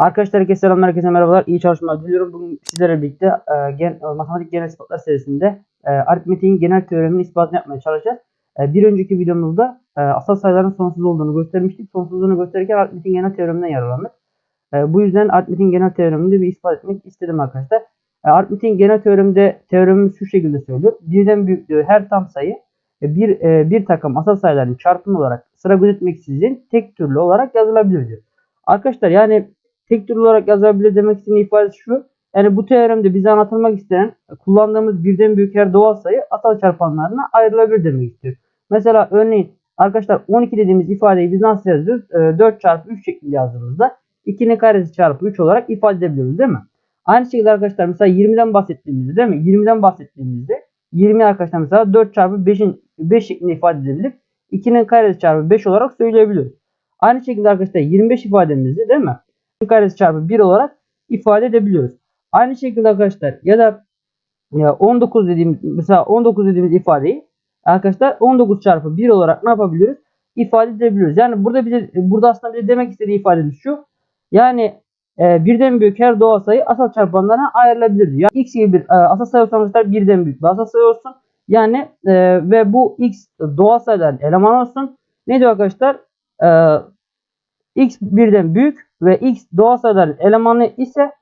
Arkadaşlar herkese selamlar, herkese merhabalar. İyi çalışmalar diliyorum. Bugün sizlerle birlikte e, gen, e, matematik genel ispatlar serisinde e, aritmetiğin genel teoreminin ispatını yapmaya çalışacağız. E, bir önceki videomuzda e, asal sayıların sonsuz olduğunu göstermiştik. Sonsuzluğunu gösterirken aritmetiğin genel teoreminden yararlandık. E, bu yüzden aritmetiğin genel teoremini bir ispat etmek istedim arkadaşlar. E, aritmetiğin genel teoreminde teoremimiz şu şekilde söylüyor. Birden büyüklüğü her tam sayı e, bir e, bir takım asal sayıların çarpımı olarak sıra gözetmeksizin tek türlü olarak yazılabilir diyor. Arkadaşlar yani tek türlü olarak yazabilir demek istediğim ifadesi şu. Yani bu teoremde bize anlatılmak istenen kullandığımız birden büyük her doğal sayı asal çarpanlarına ayrılabilir demek istiyor. Mesela örneğin arkadaşlar 12 dediğimiz ifadeyi biz nasıl yazıyoruz? E, 4 çarpı 3 şeklinde yazdığımızda 2'nin karesi çarpı 3 olarak ifade edebiliyoruz değil mi? Aynı şekilde arkadaşlar mesela 20'den bahsettiğimizde değil mi? 20'den bahsettiğimizde 20 arkadaşlar mesela 4 çarpı 5'in 5 şeklinde ifade edebilip 2'nin karesi çarpı 5 olarak söyleyebiliyoruz. Aynı şekilde arkadaşlar 25 ifademizde değil mi? Karesi çarpı 1 olarak ifade edebiliyoruz. Aynı şekilde arkadaşlar ya da ya 19 dediğimiz mesela 19 dediğimiz ifadeyi arkadaşlar 19 çarpı 1 olarak ne yapabiliyoruz? İfade edebiliyoruz. Yani burada bize burada aslında bize demek istediği ifademiz şu. Yani e, birden büyük her doğal sayı asal çarpanlarına ayrılabilir. Yani x gibi bir e, asal sayı arkadaşlar birden büyük bir asal sayı olsun. Yani e, ve bu x doğal sayıların elemanı olsun. Ne diyor arkadaşlar? E, x birden büyük ve x doğal sayıların elemanı ise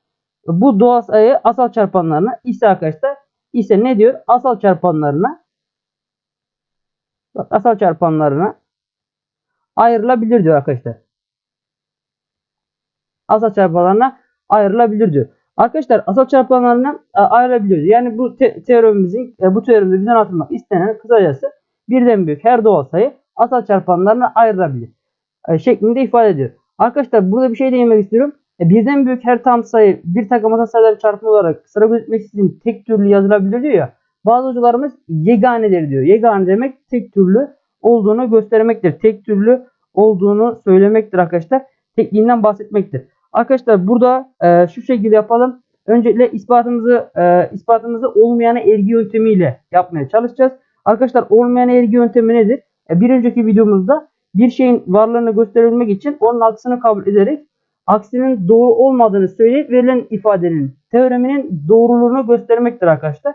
bu doğal sayı asal çarpanlarına ise arkadaşlar ise ne diyor? Asal çarpanlarına bak, asal çarpanlarına ayrılabilir diyor arkadaşlar. Asal çarpanlarına ayrılabilir diyor. Arkadaşlar asal çarpanlarına e, ayrılabilir. Yani bu te teoremimizin e, bu teoremde bize anlatılmak istenen kısacası birden büyük her doğal sayı asal çarpanlarına ayrılabilir. E, şeklinde ifade ediyor. Arkadaşlar burada bir şey değinmek istiyorum. E, birden büyük her tam sayı bir takım asal sayıların çarpımı olarak sıra gözetmeksizin tek türlü yazılabilir diyor ya. Bazı hocalarımız yeganeleri diyor. Yegane demek tek türlü olduğunu göstermektir. Tek türlü olduğunu söylemektir arkadaşlar. Tekliğinden bahsetmektir. Arkadaşlar burada e, şu şekilde yapalım. Öncelikle ispatımızı e, ispatımızı olmayan ergi yöntemiyle yapmaya çalışacağız. Arkadaşlar olmayan ergi yöntemi nedir? E, bir önceki videomuzda bir şeyin varlığını gösterebilmek için onun aksini kabul ederek aksinin doğru olmadığını söyleyip verilen ifadenin teoreminin doğruluğunu göstermektir arkadaşlar.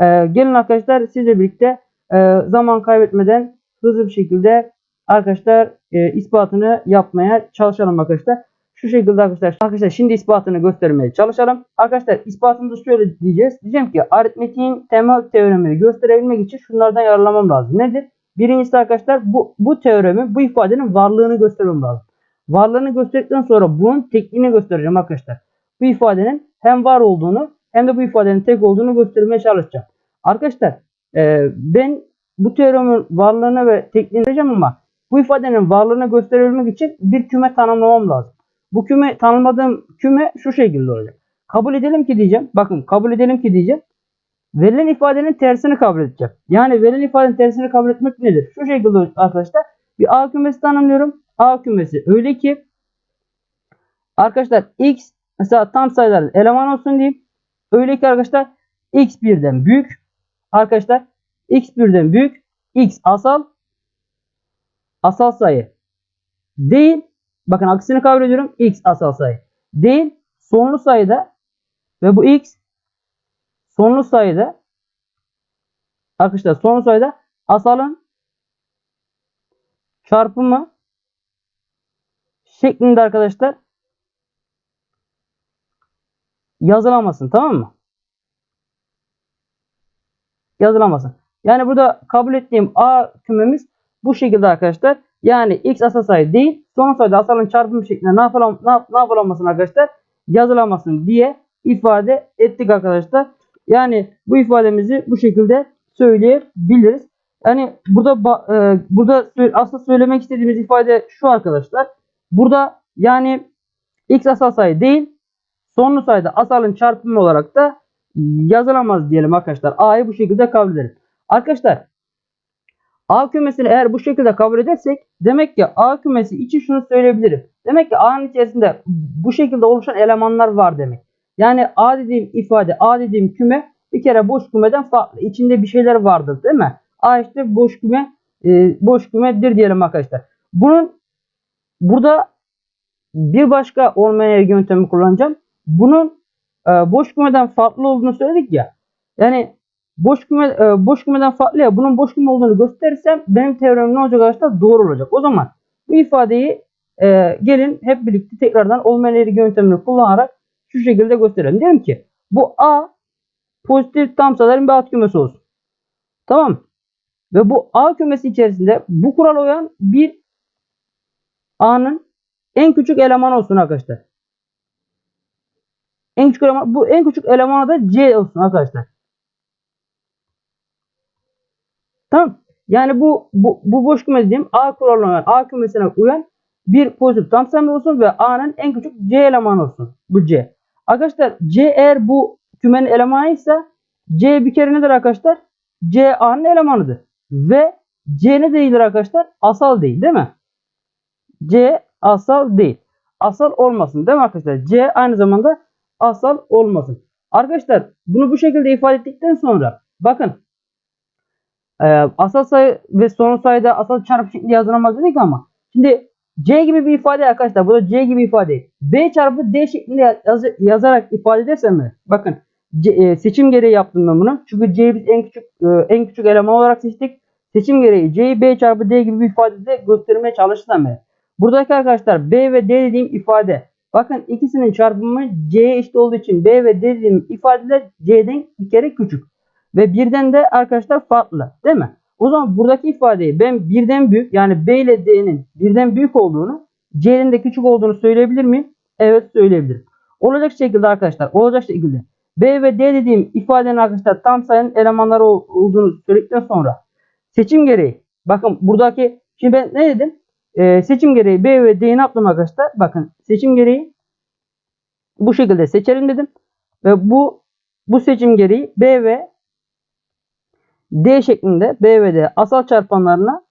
Ee, gelin arkadaşlar sizle birlikte e, zaman kaybetmeden hızlı bir şekilde arkadaşlar e, ispatını yapmaya çalışalım arkadaşlar. Şu şekilde arkadaşlar. Arkadaşlar şimdi ispatını göstermeye çalışalım. Arkadaşlar ispatımızı şöyle diyeceğiz. Diyeceğim ki aritmetiğin temel teoremini gösterebilmek için şunlardan yararlanmam lazım. Nedir? Birincisi arkadaşlar bu, bu teoremi bu ifadenin varlığını göstermem lazım. Varlığını gösterdikten sonra bunun tekniğini göstereceğim arkadaşlar. Bu ifadenin hem var olduğunu hem de bu ifadenin tek olduğunu göstermeye çalışacağım. Arkadaşlar e, ben bu teoremin varlığını ve tekniğini vereceğim ama bu ifadenin varlığını gösterebilmek için bir küme tanımlamam lazım. Bu küme tanımladığım küme şu şekilde olacak. Kabul edelim ki diyeceğim. Bakın kabul edelim ki diyeceğim. Verilen ifadenin tersini kabul edeceğim. Yani verilen ifadenin tersini kabul etmek nedir? Şu şekilde arkadaşlar. Bir A kümesi tanımlıyorum. A kümesi öyle ki arkadaşlar x mesela tam sayıların eleman olsun diyeyim. Öyle ki arkadaşlar x birden büyük. Arkadaşlar x birden büyük. x asal asal sayı değil. Bakın aksini kabul ediyorum. x asal sayı değil. Sonlu sayıda ve bu x sonlu sayıda arkadaşlar sonlu sayıda asalın çarpımı şeklinde arkadaşlar yazılamasın tamam mı? Yazılamasın. Yani burada kabul ettiğim A kümemiz bu şekilde arkadaşlar. Yani x asal sayı değil. Son sayıda asalın çarpımı şeklinde ne yapalım ne, ne yapılamasın arkadaşlar? Yazılamasın diye ifade ettik arkadaşlar. Yani bu ifademizi bu şekilde söyleyebiliriz. Yani burada e, burada aslında söylemek istediğimiz ifade şu arkadaşlar. Burada yani x asal sayı değil sonlu sayıda asalın çarpımı olarak da yazılamaz diyelim arkadaşlar. A'yı bu şekilde kabul edelim. Arkadaşlar A kümesini eğer bu şekilde kabul edersek demek ki A kümesi için şunu söyleyebilirim. Demek ki A'nın içerisinde bu şekilde oluşan elemanlar var demek. Yani A dediğim ifade, A dediğim küme bir kere boş kümeden farklı. İçinde bir şeyler vardır değil mi? A işte boş küme, e, boş kümedir diyelim arkadaşlar. Bunun burada bir başka ergi yöntemi kullanacağım. Bunun e, boş kümeden farklı olduğunu söyledik ya. Yani boş küme e, boş kümeden farklı ya bunun boş küme olduğunu gösterirsem benim teoremim ne olacak arkadaşlar? Doğru olacak. O zaman bu ifadeyi gelin hep birlikte tekrardan olmayan ergi yöntemini kullanarak şu şekilde gösterelim. Diyelim ki bu A pozitif tam sayıların bir alt kümesi olsun. Tamam. Ve bu A kümesi içerisinde bu kurala uyan bir A'nın en küçük elemanı olsun arkadaşlar. En küçük eleman, bu en küçük elemana da C olsun arkadaşlar. Tamam. Yani bu bu, bu boş küme dediğim A kuralına uyan, A kümesine uyan bir pozitif tam sayı olsun ve A'nın en küçük C elemanı olsun. Bu C. Arkadaşlar C eğer bu kümenin elemanı ise C bir kere nedir arkadaşlar? C A'nın elemanıdır. Ve C ne değildir arkadaşlar? Asal değil değil mi? C asal değil. Asal olmasın değil mi arkadaşlar? C aynı zamanda asal olmasın. Arkadaşlar bunu bu şekilde ifade ettikten sonra bakın asal sayı ve son sayıda asal çarpı şekli yazılamaz dedik ama şimdi C gibi bir ifade arkadaşlar bu da C gibi ifade. B çarpı D şeklinde yaz, yazarak ifade edersem mi? Bakın C, e, seçim gereği yaptım ben bunu. Çünkü C'yi biz en küçük e, en küçük eleman olarak seçtik. Seçim gereği C'yi B çarpı D gibi bir ifadede göstermeye çalıştırsam mı? Buradaki arkadaşlar B ve D dediğim ifade. Bakın ikisinin çarpımı C'ye eşit olduğu için B ve D dediğim ifadeler C'den bir kere küçük. Ve birden de arkadaşlar farklı. Değil mi? O zaman buradaki ifadeyi ben birden büyük yani B ile D'nin birden büyük olduğunu C'nin de küçük olduğunu söyleyebilir miyim? Evet söyleyebilirim. Olacak şekilde arkadaşlar olacak şekilde B ve D dediğim ifadenin arkadaşlar tam sayının elemanları olduğunu söyledikten sonra seçim gereği bakın buradaki şimdi ben ne dedim? Ee, seçim gereği B ve D'yi ne yaptım arkadaşlar? Bakın seçim gereği bu şekilde seçelim dedim. Ve bu bu seçim gereği B ve D şeklinde B ve D asal çarpanlarına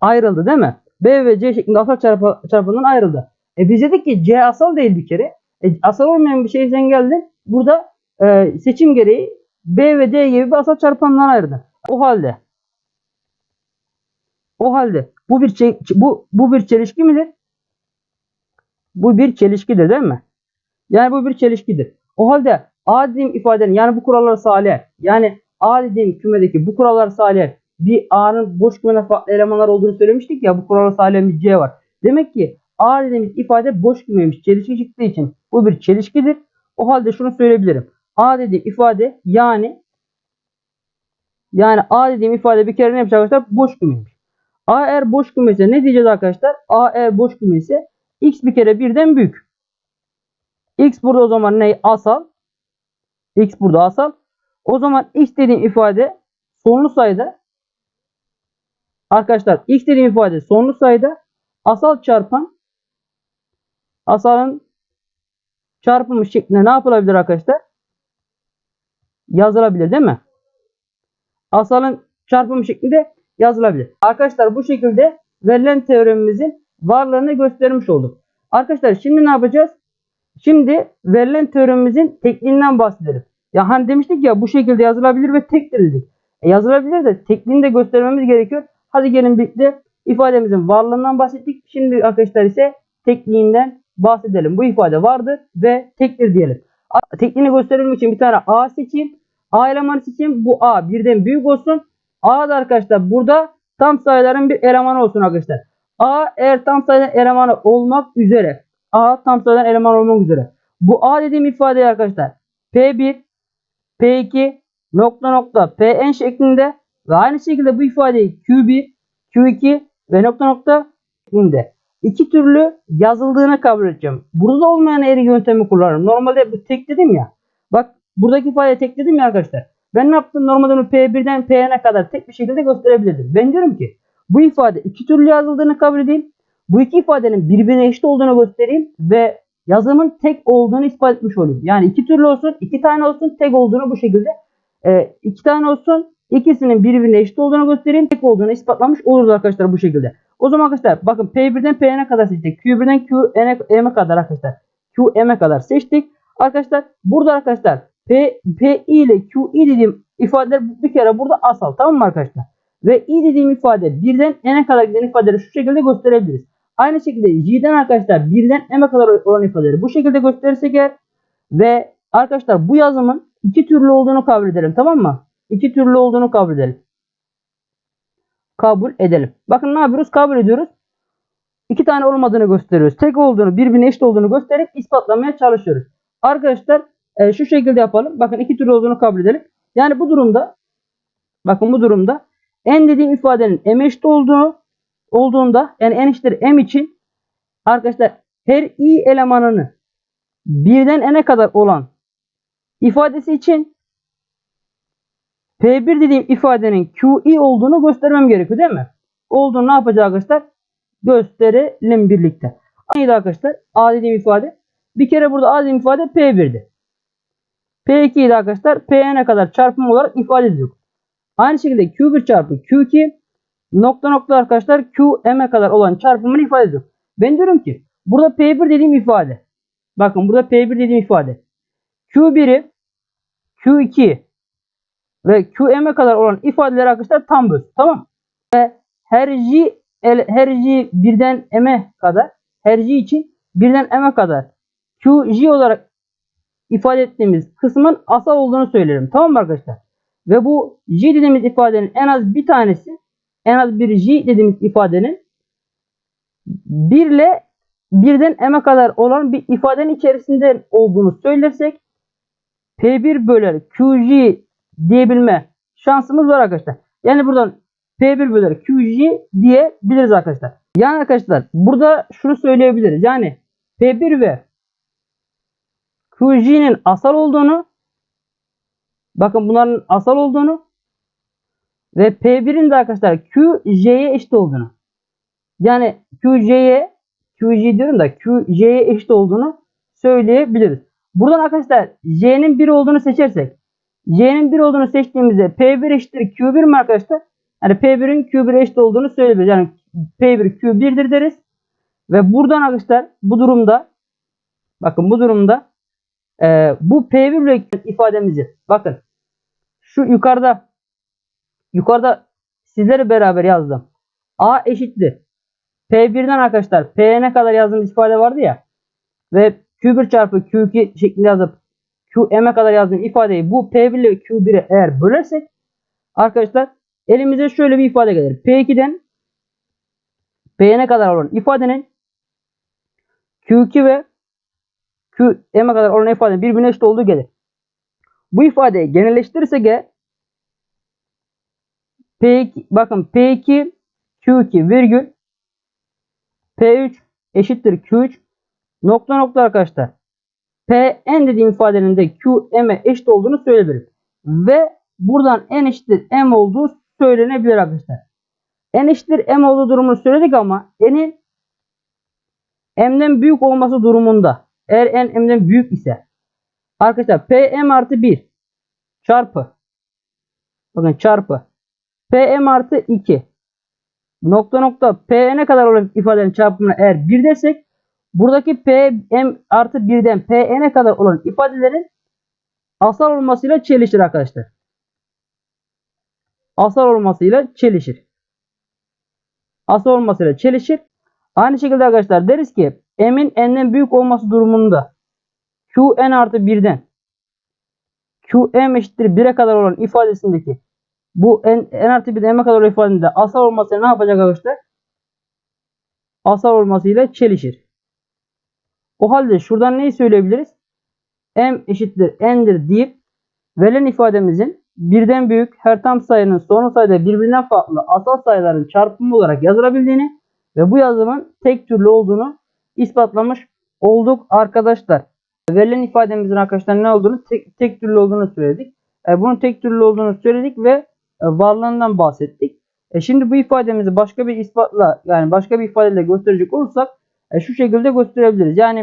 ayrıldı değil mi? B ve C şeklinde asal çarpa, çarpanından ayrıldı. E biz dedik ki C asal değil bir kere. E, asal olmayan bir şey sen geldin. Burada e, seçim gereği B ve D gibi bir asal çarpanından ayrıldı. O halde o halde bu bir bu bu bir çelişki midir? Bu bir çelişkidir değil mi? Yani bu bir çelişkidir. O halde A dediğim ifadenin yani bu kuralları sağlayan yani A dediğim kümedeki bu kuralları sağlayan bir A'nın boş kümede farklı elemanlar olduğunu söylemiştik ya bu kuralları sağlayan bir C var. Demek ki A dediğimiz ifade boş kümeymiş. Çelişki çıktığı için bu bir çelişkidir. O halde şunu söyleyebilirim. A dediğim ifade yani yani A dediğim ifade bir kere ne yapacak arkadaşlar? Boş kümeymiş. A eğer boş kümeyse ne diyeceğiz arkadaşlar? A eğer boş kümeyse x bir kere birden büyük. X burada o zaman ne? Asal. X burada asal. O zaman x dediğim ifade sonlu sayıda arkadaşlar x dediğim ifade sonlu sayıda asal çarpan asalın çarpımı şeklinde ne yapılabilir arkadaşlar? Yazılabilir değil mi? Asalın çarpımı şeklinde yazılabilir. Arkadaşlar bu şekilde verilen teoremimizin varlığını göstermiş olduk. Arkadaşlar şimdi ne yapacağız? Şimdi verilen teoremimizin tekniğinden bahsedelim. Ya hani demiştik ya bu şekilde yazılabilir ve tektir dedik. E yazılabilir de tekniğini de göstermemiz gerekiyor. Hadi gelin birlikte ifademizin varlığından bahsettik. Şimdi arkadaşlar ise tekniğinden bahsedelim. Bu ifade vardır ve tektir diyelim. Tekniğini gösterelim için bir tane A seçeyim. A elemanı seçeyim. Bu A birden büyük olsun. A da arkadaşlar burada tam sayıların bir elemanı olsun arkadaşlar. A eğer tam sayıların elemanı olmak üzere. A tam elemanı olmak üzere. Bu A dediğim ifade arkadaşlar. P1, P2, nokta nokta Pn şeklinde ve aynı şekilde bu ifadeyi Q1, Q2 ve nokta nokta şeklinde iki türlü yazıldığını kabul edeceğim. Burada olmayan eğri yöntemi kullanırım. Normalde bu tek dedim ya. Bak buradaki ifade tek dedim ya arkadaşlar. Ben ne yaptım? Normalde bunu P1'den P'ne kadar tek bir şekilde gösterebilirdim. Ben diyorum ki bu ifade iki türlü yazıldığını kabul edeyim. Bu iki ifadenin birbirine eşit olduğunu göstereyim ve yazımın tek olduğunu ispat etmiş olayım. Yani iki türlü olsun, iki tane olsun, tek olduğunu bu şekilde e, iki tane olsun, ikisinin birbirine eşit olduğunu göstereyim, tek olduğunu ispatlamış oluruz arkadaşlar bu şekilde. O zaman arkadaşlar bakın P1'den P'ne kadar seçtik. Q1'den Q'ye kadar arkadaşlar. Q'ye kadar seçtik. Arkadaşlar burada arkadaşlar P, P ile Q dediğim ifadeler bir kere burada asal tamam mı arkadaşlar? Ve i dediğim ifade birden n'e kadar giden ifadeleri şu şekilde gösterebiliriz. Aynı şekilde j'den arkadaşlar birden m'e kadar olan ifadeleri bu şekilde gösterirsek eğer ve arkadaşlar bu yazımın iki türlü olduğunu kabul edelim tamam mı? İki türlü olduğunu kabul edelim. Kabul edelim. Bakın ne yapıyoruz? Kabul ediyoruz. İki tane olmadığını gösteriyoruz. Tek olduğunu, birbirine eşit olduğunu gösterip ispatlamaya çalışıyoruz. Arkadaşlar e, şu şekilde yapalım. Bakın iki türlü olduğunu kabul edelim. Yani bu durumda bakın bu durumda n dediğim ifadenin m eşit olduğunu olduğunda yani n m için arkadaşlar her i elemanını birden n'e kadar olan ifadesi için P1 dediğim ifadenin QI olduğunu göstermem gerekiyor değil mi? Olduğunu ne yapacağız arkadaşlar? Gösterelim birlikte. Neydi arkadaşlar? A dediğim ifade. Bir kere burada A dediğim ifade P1'di. P2 idi arkadaşlar. P'ye kadar çarpım olarak ifade ediyorduk. Aynı şekilde Q1 çarpı Q2 nokta nokta arkadaşlar QM'e kadar olan çarpımını ifade ediyor. Ben diyorum ki burada P1 dediğim ifade. Bakın burada P1 dediğim ifade. Q1'i Q2 ve QM'e kadar olan ifadeleri arkadaşlar tam böl. Tamam. Ve her J her J birden M'e kadar her J için birden M'e kadar QJ olarak ifade ettiğimiz kısmın asal olduğunu söylerim. Tamam mı arkadaşlar? Ve bu J dediğimiz ifadenin en az bir tanesi en az bir J dediğimiz ifadenin 1 ile birden M'e kadar olan bir ifadenin içerisinde olduğunu söylersek P1 böler QJ diyebilme şansımız var arkadaşlar. Yani buradan P1 böler QJ diyebiliriz arkadaşlar. Yani arkadaşlar burada şunu söyleyebiliriz. Yani P1 ve QJ'nin asal olduğunu bakın bunların asal olduğunu ve P1'in de arkadaşlar QJ'ye eşit olduğunu yani QJ'ye QJ diyorum da QJ'ye eşit olduğunu söyleyebiliriz. Buradan arkadaşlar J'nin 1 olduğunu seçersek J'nin 1 olduğunu seçtiğimizde P1 eşittir Q1 mi arkadaşlar? Yani P1'in Q1'e eşit olduğunu söyleyebiliriz. Yani P1 Q1'dir deriz. Ve buradan arkadaşlar bu durumda bakın bu durumda e, bu P1 ile ifademizi bakın şu yukarıda yukarıda sizlere beraber yazdım. A eşittir. P1'den arkadaşlar P'ye kadar yazdığımız ifade vardı ya ve Q1 çarpı Q2 şeklinde yazıp QM'e kadar yazdığım ifadeyi bu P1 ile Q1'e eğer bölersek arkadaşlar elimize şöyle bir ifade gelir. P2'den P'ye kadar olan ifadenin Q2 ve QM'e kadar olan ifadenin birbirine eşit olduğu gelir. Bu ifadeyi genelleştirirsek P2 bakın P2 Q2 virgül P3 eşittir Q3 nokta nokta arkadaşlar. Pn dediğim ifadenin de Qm'e eşit olduğunu söyleyebilirim. Ve buradan n eşittir m olduğu söylenebilir arkadaşlar. n eşittir m olduğu durumunu söyledik ama n'in m'den büyük olması durumunda eğer n m'den büyük ise arkadaşlar pm artı 1 çarpı bakın çarpı pm artı 2 nokta nokta p'ne kadar olan ifadenin çarpımına eğer 1 dersek buradaki p m artı 1'den p'ne kadar olan ifadelerin asal olmasıyla çelişir arkadaşlar. Asal olmasıyla çelişir. Asal olmasıyla çelişir. Aynı şekilde arkadaşlar deriz ki m'in n'den büyük olması durumunda qn artı 1'den qm eşittir 1'e kadar olan ifadesindeki bu n, n artı 1'den m'e kadar ifadesinde asal olmasıyla ne yapacak arkadaşlar? Asal olmasıyla çelişir. O halde şuradan neyi söyleyebiliriz? m eşittir n'dir deyip verilen ifademizin birden büyük her tam sayının son sayıda birbirinden farklı asal sayıların çarpımı olarak yazılabildiğini ve bu yazımın tek türlü olduğunu ispatlamış olduk arkadaşlar. Verilen ifademizin arkadaşlar ne olduğunu tek, tek türlü olduğunu söyledik. E, bunun tek türlü olduğunu söyledik ve varlığından bahsettik. E, şimdi bu ifademizi başka bir ispatla yani başka bir ifadeyle gösterecek olursak e, şu şekilde gösterebiliriz. Yani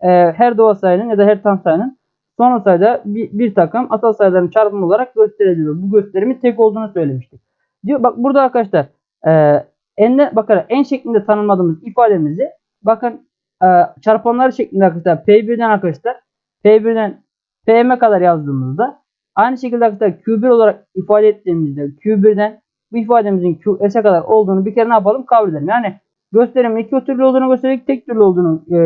e, her doğal sayının ya da her tam sayının son sayıda bir, bir takım asal sayıların çarpımı olarak gösteriliyor. Bu gösterimi tek olduğunu söylemiştik. Diyor bak burada arkadaşlar e, enle bakarak en şeklinde tanımladığımız ifademizi bakın e, çarpanlar şeklinde arkadaşlar P1'den arkadaşlar P1'den P'me kadar yazdığımızda aynı şekilde arkadaşlar Q1 olarak ifade ettiğimizde Q1'den bu ifademizin QS'e kadar olduğunu bir kere ne yapalım? Kabul edelim. Yani gösterimin iki türlü olduğunu göstererek tek türlü olduğunu e,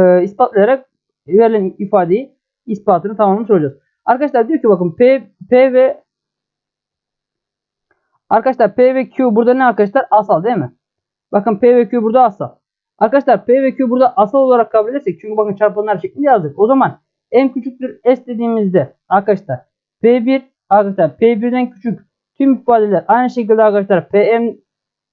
e, ispatlayarak verilen ifadeyi ispatını tamamlamış olacağız. Arkadaşlar diyor ki bakın P, P ve Arkadaşlar P ve Q burada ne arkadaşlar? Asal değil mi? Bakın P ve Q burada asal. Arkadaşlar P ve Q burada asal olarak kabul edersek çünkü bakın çarpanlar şeklinde yazdık. O zaman en küçüktür S dediğimizde arkadaşlar P1 arkadaşlar P1'den küçük tüm ifadeler aynı şekilde arkadaşlar PM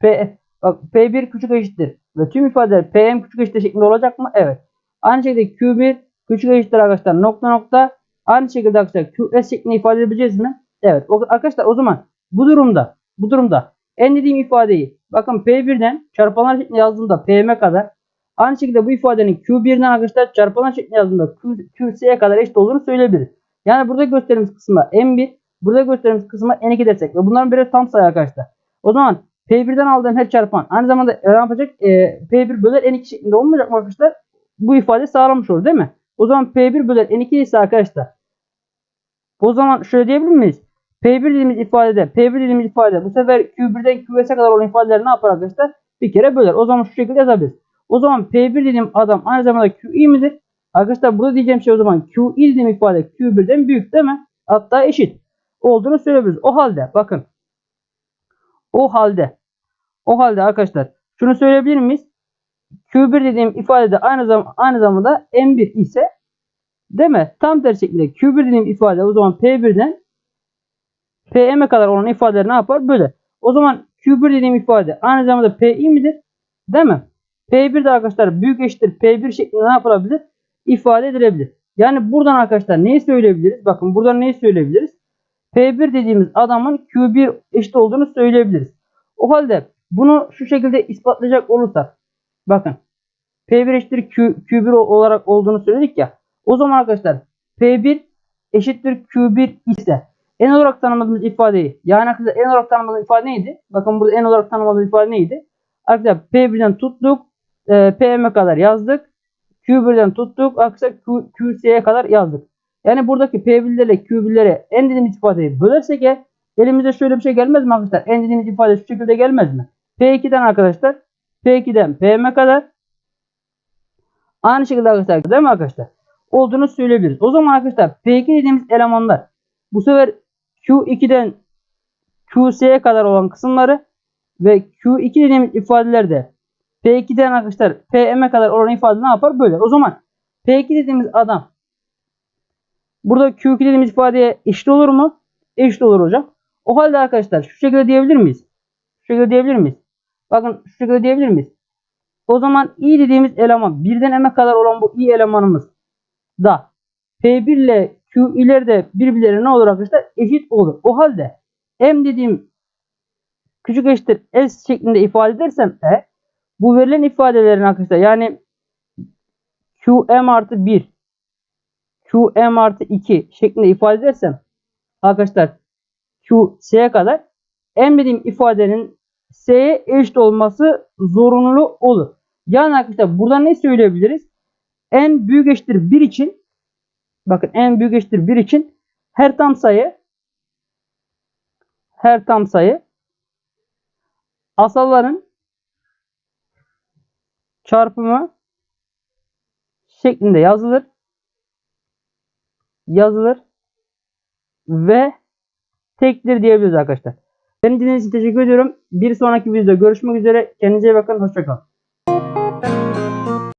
P bak P1 küçük eşittir ve tüm ifadeler PM küçük eşittir şeklinde olacak mı? Evet. Aynı şekilde Q1 küçük eşittir arkadaşlar nokta nokta aynı şekilde arkadaşlar QS şeklinde ifade edebileceğiz mi? Evet. O, arkadaşlar o zaman bu durumda bu durumda en dediğim ifadeyi bakın P1'den çarpanlar şeklinde yazdığımda PM kadar aynı şekilde bu ifadenin Q1'den arkadaşlar çarpanlar şeklinde yazdığımda Q, QC'ye kadar eşit olduğunu söyleyebiliriz. Yani burada gösterdiğimiz kısımda M1 burada gösterdiğimiz kısma N2 desek ve bunların biri tam sayı arkadaşlar. O zaman P1'den aldığım her çarpan aynı zamanda ne yapacak? E, P1 böler N2 şeklinde olmayacak mı arkadaşlar? Bu ifade sağlamış olur değil mi? O zaman P1 böler N2 ise arkadaşlar o zaman şöyle diyebilir miyiz? P1 dediğimiz ifadede P1 dediğimiz ifade bu sefer Q1'den Qs'e kadar olan ifadeleri ne yapar arkadaşlar? Bir kere böler. O zaman şu şekilde yazabiliriz. O zaman P1 dediğim adam aynı zamanda QI midir? Arkadaşlar burada diyeceğim şey o zaman QI dediğim ifade Q1'den büyük değil mi? Hatta eşit olduğunu söyleyebiliriz. O halde bakın. O halde o halde arkadaşlar şunu söyleyebilir miyiz? Q1 dediğim ifadede aynı zamanda aynı zamanda M1 ise değil mi? Tam tersi şekilde Q1 dediğim ifade o zaman P1'den PM'e kadar olan ifadeler ne yapar? Böyle. O zaman Q1 dediğim ifade aynı zamanda PI midir? Değil mi? P1 de arkadaşlar büyük eşittir P1 şeklinde ne yapılabilir? İfade edilebilir. Yani buradan arkadaşlar neyi söyleyebiliriz? Bakın buradan neyi söyleyebiliriz? P1 dediğimiz adamın Q1 eşit olduğunu söyleyebiliriz. O halde bunu şu şekilde ispatlayacak olursak bakın P1 eşittir Q, Q1 olarak olduğunu söyledik ya. O zaman arkadaşlar P1 eşittir Q1 ise en olarak tanımladığımız ifadeyi yani arkadaşlar en olarak tanımladığımız ifade neydi? Bakın burada en olarak tanımladığımız ifade neydi? Arkadaşlar P1'den tuttuk. E, PM'e kadar yazdık. Q1'den tuttuk. Arkadaşlar Q, QC'ye kadar yazdık. Yani buradaki P1'lerle Q1'lere en dediğimiz ifadeyi bölersek eğer elimize şöyle bir şey gelmez mi arkadaşlar? En dediğimiz ifade şu şekilde gelmez mi? P2'den arkadaşlar P2'den PM'e kadar aynı şekilde arkadaşlar değil mi arkadaşlar? Olduğunu söyleyebiliriz. O zaman arkadaşlar P2 dediğimiz elemanlar bu sefer Q2'den QC'ye kadar olan kısımları ve Q2 dediğimiz ifadelerde P2'den arkadaşlar PM'e kadar olan ifade ne yapar? Böyle. O zaman P2 dediğimiz adam burada Q2 dediğimiz ifadeye eşit olur mu? Eşit olur hocam. O halde arkadaşlar şu şekilde diyebilir miyiz? Şu şekilde diyebilir miyiz? Bakın şu şekilde diyebilir miyiz? O zaman i dediğimiz eleman birden m'e kadar olan bu i elemanımız da P1 ile Q ileride birbirlerine ne olur arkadaşlar? Eşit olur. O halde M dediğim küçük eşittir S şeklinde ifade edersem E bu verilen ifadelerin arkadaşlar yani QM artı 1 QM artı 2 şeklinde ifade edersem arkadaşlar QS'ye kadar M dediğim ifadenin S'ye eşit olması zorunlu olur. Yani arkadaşlar burada ne söyleyebiliriz? N büyük eşittir 1 için bakın n büyük eşittir 1 için her tam sayı her tam sayı asalların çarpımı şeklinde yazılır. Yazılır ve tektir diyebiliriz arkadaşlar. Beni dinlediğiniz için teşekkür ediyorum. Bir sonraki videoda görüşmek üzere. Kendinize iyi bakın. Hoşçakalın.